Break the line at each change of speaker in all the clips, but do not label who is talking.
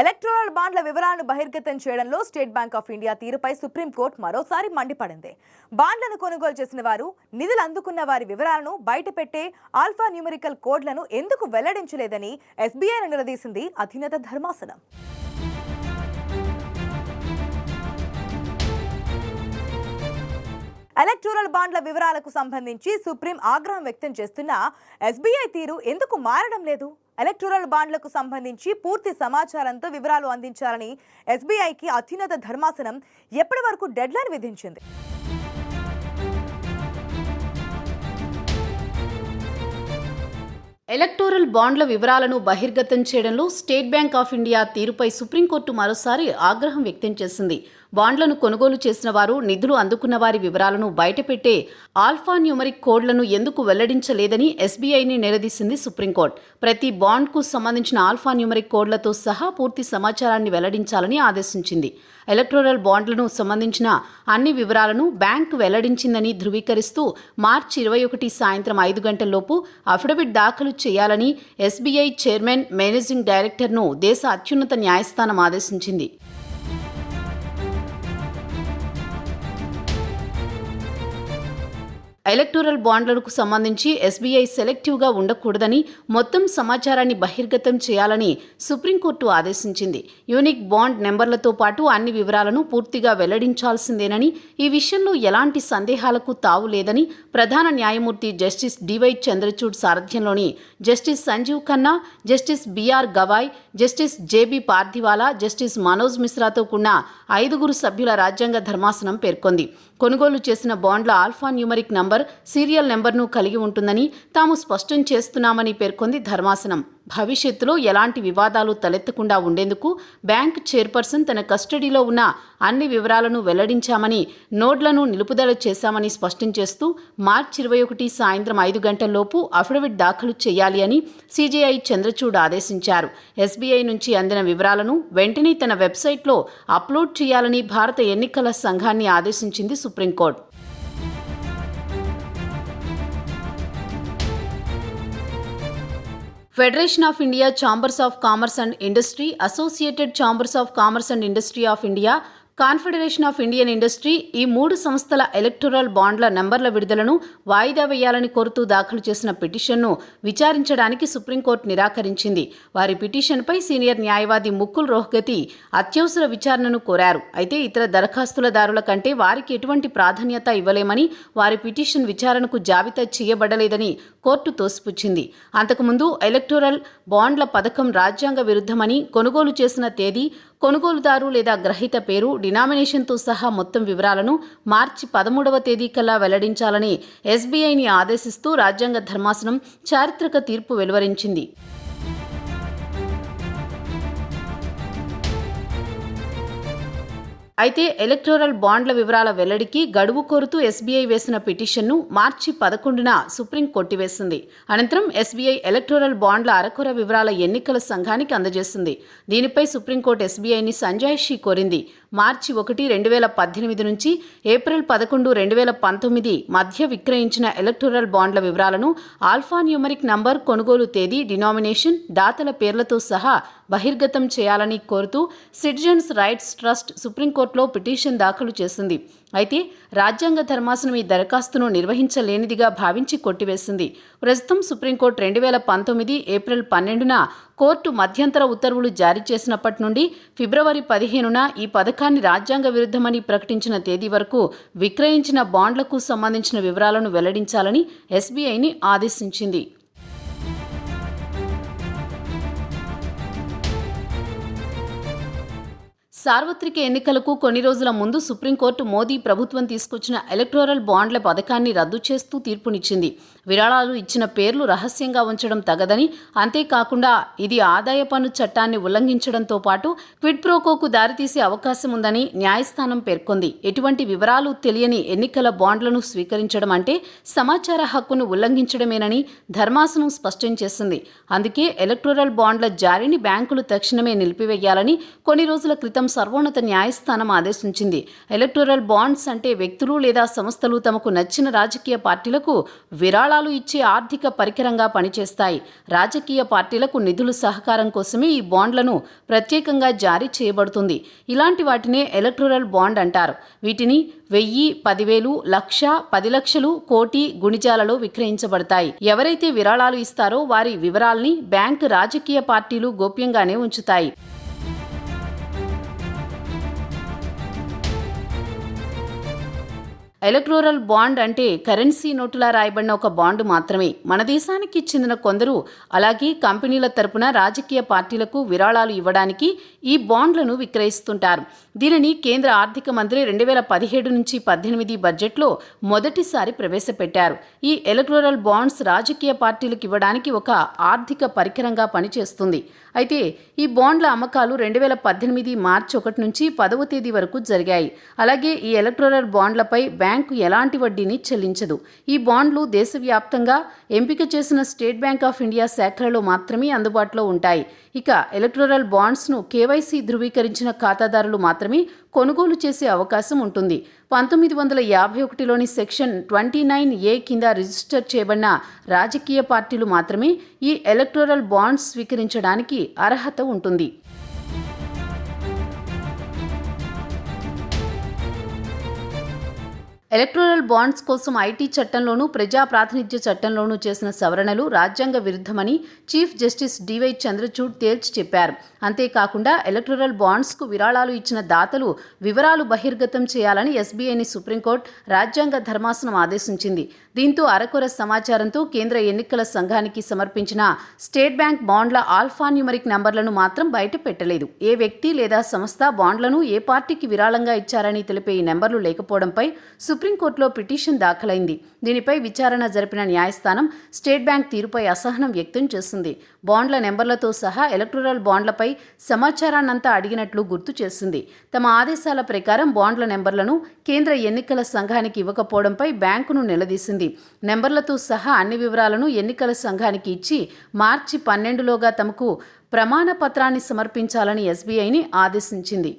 Electoral బాండ్ల వివరాలను బహిర్గతం చేయడంలో స్టేట్ బ్యాంక్ ఆఫ్ ఇండియా తీరుపై సుప్రీంకోర్టు మరోసారి మండిపడింది బాండ్లను కొనుగోలు చేసిన వారు నిధులు అందుకున్న వారి వివరాలను బయటపెట్టే ఆల్ఫా న్యూమరికల్ కోడ్లను ఎందుకు వెల్లడించలేదని ఎస్బీఐ నిలదీసింది అధినేత ధర్మాసనం ఎలక్టోరల్ బాండ్ల వివరాలకు సంబంధించి సుప్రీం ఆగ్రహం వ్యక్తం చేస్తున్న ఎస్బీఐ తీరు ఎందుకు మారడం లేదు ఎలక్టోరల్ బాండ్లకు సంబంధించి పూర్తి సమాచారంతో వివరాలు అందించాలని ఎస్బీఐకి అత్యున్నత ధర్మాసనం ఎప్పటి వరకు డెడ్లైన్ విధించింది
ఎలక్టోరల్ బాండ్ల వివరాలను బహిర్గతం చేయడంలో స్టేట్ బ్యాంక్ ఆఫ్ ఇండియా తీరుపై సుప్రీంకోర్టు మరోసారి ఆగ్రహం వ్యక్తం చేసింది బాండ్లను కొనుగోలు చేసిన వారు నిధులు అందుకున్న వారి వివరాలను బయటపెట్టే ఆల్ఫా న్యూమరిక్ కోడ్లను ఎందుకు వెల్లడించలేదని ఎస్బీఐని నిలదీసింది సుప్రీంకోర్టు ప్రతి బాండ్కు సంబంధించిన ఆల్ఫా న్యూమరిక్ కోడ్లతో సహా పూర్తి సమాచారాన్ని వెల్లడించాలని ఆదేశించింది ఎలక్ట్రోరల్ బాండ్లను సంబంధించిన అన్ని వివరాలను బ్యాంకు వెల్లడించిందని ధృవీకరిస్తూ మార్చి ఇరవై ఒకటి సాయంత్రం ఐదు గంటల్లోపు అఫిడవిట్ దాఖలు చేయాలని ఎస్బీఐ చైర్మన్ మేనేజింగ్ డైరెక్టర్ను దేశ అత్యున్నత న్యాయస్థానం ఆదేశించింది ఎలక్టోరల్ బాండ్లకు సంబంధించి ఎస్బీఐ సెలెక్టివ్గా ఉండకూడదని మొత్తం సమాచారాన్ని బహిర్గతం చేయాలని సుప్రీంకోర్టు ఆదేశించింది యూనిక్ బాండ్ నెంబర్లతో పాటు అన్ని వివరాలను పూర్తిగా వెల్లడించాల్సిందేనని ఈ విషయంలో ఎలాంటి సందేహాలకు తావు లేదని ప్రధాన న్యాయమూర్తి justice D Y Chandrachud సారథ్యంలోని justice Sanjiv Khanna justice B R Gavai justice J B Pardiwala justice Manoj మిశ్రాతో కూడిన ఐదుగురు సభ్యుల రాజ్యాంగ ధర్మాసనం పేర్కొంది కొనుగోలు చేసిన బాండ్ల ఆల్ఫా న్యూమరిక్ నంబర్ సీరియల్ నెంబర్ను కలిగి ఉంటుందని తాము స్పష్టం చేస్తున్నామని పేర్కొంది ధర్మాసనం భవిష్యత్తులో ఎలాంటి వివాదాలు తలెత్తకుండా ఉండేందుకు బ్యాంక్ చైర్పర్సన్ తన కస్టడీలో ఉన్న అన్ని వివరాలను వెల్లడించామని నోట్లను నిలుపుదల చేశామని స్పష్టం చేస్తూ మార్చి ఇరవై ఒకటి సాయంత్రం ఐదు గంటల్లోపు అఫిడవిట్ దాఖలు చేయాలి అని సీజీఐ చంద్రచూడ్ ఆదేశించారు ఎస్బీఐ నుంచి అందిన వివరాలను వెంటనే తన వెబ్సైట్లో అప్లోడ్ చేయాలని భారత ఎన్నికల సంఘాన్ని ఆదేశించింది Supreme Court. Federation of India, Chambers of Commerce and Industry, Associated Chambers of Commerce and Industry of India confederation of Indian industry ఈ మూడు సంస్థల ఎలక్టోరల్ బాండ్ల నంబర్ల విడుదలను వాయిదా వేయాలని కోరుతూ దాఖలు చేసిన పిటిషన్ను విచారించడానికి సుప్రీంకోర్టు నిరాకరించింది వారి పిటిషన్పై సీనియర్ న్యాయవాది ముక్కుల్ రోహ్గతి అత్యవసర విచారణను కోరారు అయితే ఇతర దరఖాస్తులదారుల కంటే వారికి ఎటువంటి ప్రాధాన్యత ఇవ్వలేమని వారి పిటిషన్ విచారణకు జాబితా చేయబడలేదని కోర్టు తోసిపుచ్చింది అంతకుముందు ఎలక్టోరల్ బాండ్ల పథకం రాజ్యాంగ విరుద్ధమని కొనుగోలు చేసిన తేదీ కొనుగోలుదారు లేదా గ్రహీత పేరు డినామినేషన్తో సహా మొత్తం వివరాలను మార్చి పదమూడవ తేదీ కల్లా వెల్లడించాలని ఎస్బీఐని ఆదేశిస్తూ రాజ్యాంగ ధర్మాసనం చారిత్రక తీర్పు వెలువరించింది అయితే ఎలక్టోరల్ బాండ్ల వివరాల వెల్లడికి గడువు కోరుతూ ఎస్బీఐ వేసిన పిటిషన్ను మార్చి పదకొండున సుప్రీం కొట్టివేసింది అనంతరం ఎస్బీఐ ఎలక్టోరల్ బాండ్ల అరకొర వివరాల ఎన్నికల సంఘానికి అందజేసింది దీనిపై సుప్రీంకోర్టు ఎస్బీఐని సంజాయిషి కోరింది మార్చి ఒకటి రెండు వేల పద్దెనిమిది నుంచి ఏప్రిల్ పదకొండు రెండు వేల పంతొమ్మిది మధ్య విక్రయించిన ఎలక్టోరల్ బాండ్ల వివరాలను ఆల్ఫాన్యూమరిక్ నంబర్ కొనుగోలు తేదీ డినామినేషన్ దాతల పేర్లతో సహా బహిర్గతం చేయాలని కోరుతూ సిటిజన్స్ రైట్స్ ట్రస్ట్ సుప్రీంకోర్టులో పిటిషన్ దాఖలు చేసింది అయితే రాజ్యాంగ ధర్మాసనం ఈ దరఖాస్తును నిర్వహించలేనిదిగా భావించి కొట్టివేసింది ప్రస్తుతం సుప్రీంకోర్టు రెండు వేల పంతొమ్మిది ఏప్రిల్ పన్నెండున కోర్టు మధ్యంతర ఉత్తర్వులు జారీ చేసినప్పటి నుండి ఫిబ్రవరి పదిహేనున ఈ పథకాన్ని రాజ్యాంగ విరుద్ధమని ప్రకటించిన తేదీ వరకు విక్రయించిన బాండ్లకు సంబంధించిన వివరాలను వెల్లడించాలని ఎస్బీఐని ఆదేశించింది సార్వత్రిక ఎన్నికలకు కొన్ని రోజుల ముందు సుప్రీంకోర్టు మోదీ ప్రభుత్వం తీసుకొచ్చిన ఎలక్టోరల్ బాండ్ల పథకాన్ని రద్దు చేస్తూ తీర్పునిచ్చింది విరాళాలు ఇచ్చిన పేర్లు రహస్యంగా ఉంచడం తగదని అంతేకాకుండా ఇది ఆదాయ పన్ను చట్టాన్ని ఉల్లంఘించడంతో పాటు క్విడ్ ప్రోకోకు దారితీసే అవకాశం ఉందని న్యాయస్థానం పేర్కొంది ఎటువంటి వివరాలు తెలియని ఎన్నికల బాండ్లను స్వీకరించడం అంటే సమాచార హక్కును ఉల్లంఘించడమేనని ధర్మాసనం స్పష్టం చేసింది అందుకే ఎలక్టోరల్ బాండ్ల జారీని బ్యాంకులు తక్షణమే నిలిపివేయాలని కొన్ని రోజుల క్రితం సర్వోన్నత న్యాయస్థానం ఆదేశించింది ఎలక్టోరల్ బాండ్స్ అంటే వ్యక్తులు లేదా సంస్థలు తమకు నచ్చిన రాజకీయ పార్టీలకు విరాళాలు ఇచ్చే ఆర్థిక పరికరంగా పనిచేస్తాయి రాజకీయ పార్టీలకు నిధులు సహకారం కోసమే ఈ బాండ్లను ప్రత్యేకంగా జారీ చేయబడుతుంది ఇలాంటి వాటినే ఎలక్టోరల్ బాండ్ అంటారు వీటిని వెయ్యి పదివేలు లక్ష పది లక్షలు కోటి గుణిజాలలో విక్రయించబడతాయి ఎవరైతే విరాళాలు ఇస్తారో వారి వివరాల్ని బ్యాంక్ రాజకీయ పార్టీలు గోప్యంగానే ఉంచుతాయి ఎలక్ట్రోరల్ బాండ్ అంటే కరెన్సీ నోటులా రాయబడిన ఒక బాండ్ మాత్రమే మన దేశానికి చెందిన కొందరు అలాగే కంపెనీల తరపున రాజకీయ పార్టీలకు విరాళాలు ఇవ్వడానికి ఈ బాండ్లను విక్రయిస్తుంటారు దీనిని కేంద్ర ఆర్థిక మంత్రి రెండు వేల పదిహేడు నుంచి పద్దెనిమిది బడ్జెట్లో మొదటిసారి ప్రవేశపెట్టారు ఈ ఎలక్ట్రోరల్ బాండ్స్ రాజకీయ పార్టీలకు ఇవ్వడానికి ఒక ఆర్థిక పరికరంగా పనిచేస్తుంది అయితే ఈ బాండ్ల అమ్మకాలు రెండు వేల పద్దెనిమిది మార్చి ఒకటి నుంచి పదవ తేదీ వరకు జరిగాయి అలాగే ఈ ఎలక్ట్రోరల్ బాండ్లపై బ్యాంక్ బ్యాంకు ఎలాంటి వడ్డీని చెల్లించదు ఈ బాండ్లు దేశవ్యాప్తంగా ఎంపిక చేసిన స్టేట్ బ్యాంక్ ఆఫ్ ఇండియా శాఖలలో మాత్రమే అందుబాటులో ఉంటాయి ఇక ఎలక్టోరల్ బాండ్స్ను కేవైసీ ధృవీకరించిన ఖాతాదారులు మాత్రమే కొనుగోలు చేసే అవకాశం ఉంటుంది పంతొమ్మిది వందల యాభై ఒకటిలోని సెక్షన్ ట్వంటీ నైన్ ఏ కింద రిజిస్టర్ చేయబడిన రాజకీయ పార్టీలు మాత్రమే ఈ ఎలక్టోరల్ బాండ్స్ స్వీకరించడానికి అర్హత ఉంటుంది ఎలక్టోరల్ బాండ్స్ కోసం ఐటీ చట్టంలోనూ ప్రజా ప్రాతినిధ్య చట్టంలోనూ చేసిన సవరణలు రాజ్యాంగ విరుద్ధమని చీఫ్ జస్టిస్ డివై చంద్రచూడ్ తేల్చి చెప్పారు అంతేకాకుండా ఎలక్టోరల్ బాండ్స్కు విరాళాలు ఇచ్చిన దాతలు వివరాలు బహిర్గతం చేయాలని ఎస్బీఐని సుప్రీంకోర్టు రాజ్యాంగ ధర్మాసనం ఆదేశించింది దీంతో అరకొర సమాచారంతో కేంద్ర ఎన్నికల సంఘానికి సమర్పించిన స్టేట్ బ్యాంక్ బాండ్ల ఆల్ఫాన్యూమరిక్ నంబర్లను మాత్రం బయట పెట్టలేదు ఏ వ్యక్తి లేదా సంస్థ బాండ్లను ఏ పార్టీకి విరాళంగా ఇచ్చారని తెలిపే ఈ నెంబర్లు లేకపోవడంపై సుప్రీంకోర్టులో పిటిషన్ దాఖలైంది దీనిపై విచారణ జరిపిన న్యాయస్థానం స్టేట్ బ్యాంక్ తీరుపై అసహనం వ్యక్తం చేసింది బాండ్ల నెంబర్లతో సహా ఎలక్టోరల్ బాండ్లపై సమాచారాన్నంతా అడిగినట్లు గుర్తు చేసింది తమ ఆదేశాల ప్రకారం బాండ్ల నెంబర్లను కేంద్ర ఎన్నికల సంఘానికి ఇవ్వకపోవడంపై బ్యాంకును నిలదీసింది నెంబర్లతో సహా అన్ని వివరాలను ఎన్నికల సంఘానికి ఇచ్చి మార్చి పన్నెండులోగా తమకు ప్రమాణ పత్రాన్ని సమర్పించాలని ఎస్బీఐని ఆదేశించింది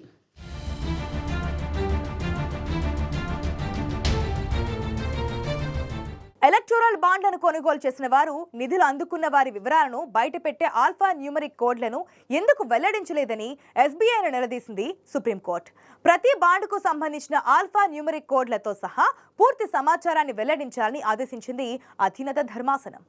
ఎలక్టోరల్ బాండ్లను కొనుగోలు చేసిన వారు నిధులు అందుకున్న వారి వివరాలను బయటపెట్టే ఆల్ఫా న్యూమరిక్ కోడ్లను ఎందుకు వెల్లడించలేదని ఎస్బీఐను నిలదీసింది సుప్రీంకోర్టు ప్రతి బాండ్కు సంబంధించిన ఆల్ఫా న్యూమరిక్ కోడ్లతో సహా పూర్తి సమాచారాన్ని వెల్లడించాలని ఆదేశించింది అధీనత ధర్మాసనం